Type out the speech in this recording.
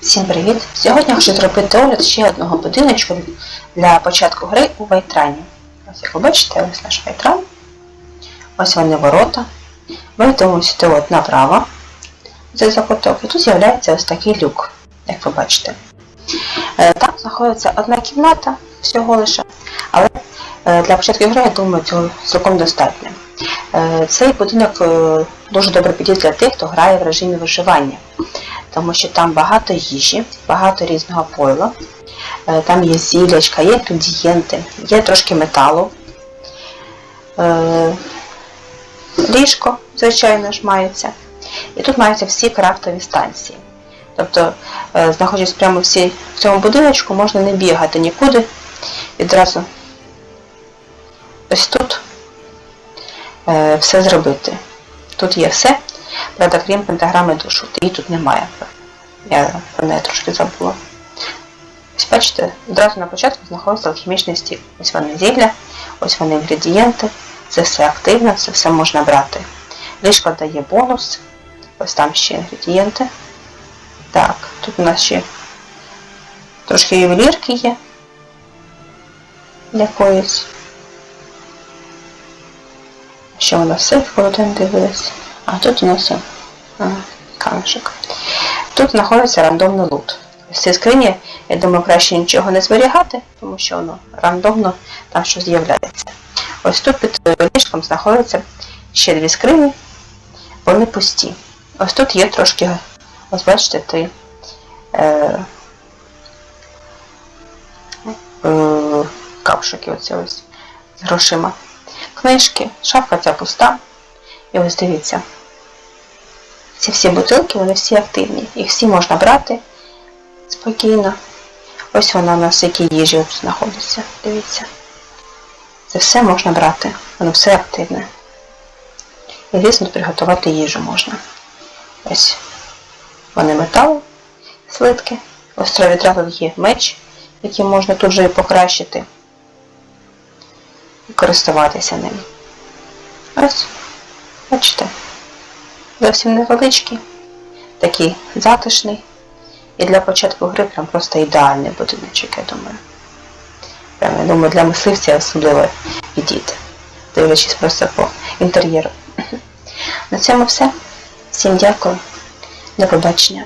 Всім привіт! Сьогодні хочу зробити огляд ще одного будиночку для початку гри у Вайтрані. Ось як ви бачите, ось наш Вайтран. Ось вони ворота. Ми йдемо сюди от направо. Цей закуток. І тут з'являється ось такий люк, як ви бачите. Е, Там знаходиться одна кімната всього лише, але е, для початку гри, я думаю, цього цілком достатньо. Е, Цей будинок дуже добре підійде для тих, хто грає в режимі виживання тому що там багато їжі, багато різного пойла. Е, Там є зілячка, є інгредієнти, є трошки металу. Е, Ліжко, звичайно ж, мається. І тут маються всі крафтові станції. Тобто, е, знаходячись прямо в цьому будиночку, можна не бігати нікуди. Відразу ось тут все зробити. Тут є все, правда, крім пентаграми душу. Її тут немає. Я про неї трошки забула. Ось бачите, одразу на початку знаходиться алхімічний стіл. Ось вони зілля, ось вони інгредієнти, це все активно, це все можна брати. Ліжко дає бонус, ось там ще інгредієнти. Так, тут у нас ще трошки ювелірки є. Якоїсь. Ще у нас сейф, коли там дивились. А тут у нас камешок. Тут знаходиться рандомний лут. В цій скрині, я думаю, краще нічого не зберігати, тому що воно рандомно там щось з'являється. Ось тут під ліжком знаходяться ще дві скрині, вони пусті. Ось тут є трошки, ось бачите, три е, е, капшики оці ось з грошима. Книжки, шафка ця пуста. І ось дивіться. Ці всі бутилки, вони всі активні. Їх всі можна брати спокійно. Ось вона у нас які їжі знаходиться. Дивіться. Це все можна брати. Воно все активне. І звісно, приготувати їжу можна. Ось вони метал, слитки. Ось відразу є меч, який можна тут же і покращити. І користуватися ним. Ось, бачите зовсім невеличкий, такий затишний. І для початку гри прям просто ідеальний будиночок, я думаю. Прям, я думаю, для мисливця особливо підійде. Дивлячись просто по інтер'єру. На цьому все. Всім дякую. До побачення.